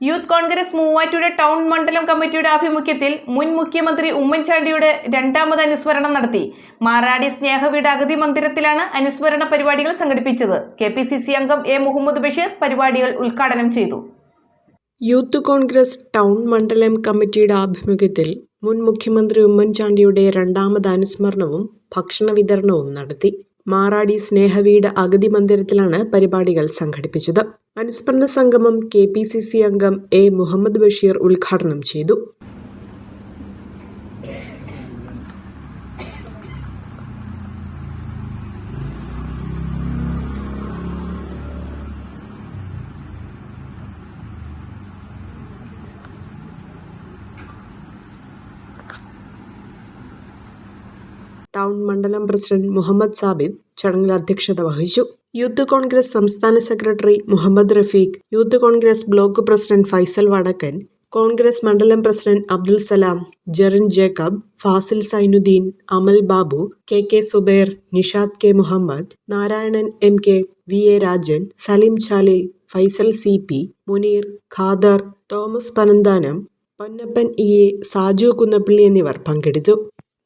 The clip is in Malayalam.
യൂത്ത് കോൺഗ്രസ് മൂവാറ്റുപുഴ ടൗൺ മണ്ഡലം കമ്മിറ്റിയുടെ ആഭിമുഖ്യത്തിൽ മുൻ മുഖ്യമന്ത്രി ഉമ്മൻചാണ്ടിയുടെ രണ്ടാമത് അനുസ്മരണം നടത്തി. മാറാടി സ്നേഹവീട് അഗതി മന്ദിരത്തിലാണ് അനുസ്മരണ പരിപാടികൾ സംഘടിപ്പിച്ചത്. കെ അംഗം എ മുഹമ്മദ് ബഷീർ പരിപാടികൾ ഉദ്ഘാടനം ചെയ്തു. യൂത്ത് കോൺഗ്രസ് ടൗൺ മണ്ഡലം കമ്മിറ്റിയുടെ ആഭിമുഖ്യത്തിൽ മുൻ മുഖ്യമന്ത്രി ഉമ്മൻചാണ്ടിയുടെ രണ്ടാമത് അനുസ്മരണവും ഭക്ഷണ വിതരണവും നടത്തി. മാറാടി സ്നേഹവീട് അഗതി മന്ദിരത്തിലാണ് പരിപാടികൾ സംഘടിപ്പിച്ചത്. അനുസ്മരണ സംഗമം കെ പി സി സി അംഗം എ മുഹമ്മദ് ബഷീർ ഉദ്ഘാടനം ചെയ്തു. ടൗൺ മണ്ഡലം പ്രസിഡന്റ് മുഹമ്മദ് സാബിദ് ചടങ്ങിൽ അധ്യക്ഷത വഹിച്ചു. യൂത്ത് കോൺഗ്രസ് സംസ്ഥാന secretary Muhammad Rafeeq youth Congress block president Faisal Vadakkan Congress മണ്ഡലം president Abdul Salam Jerin Jacob Fasil Sainuddin Amal Babu K K Zubair Nishad K Muhammad Narayanan M K V A Rajan Saleem Chalil Faisal C P Muneer Khader Thomas Panantanam Ponnappan E A Saju Kunnappally എന്നിവർ പങ്കെടുത്തു.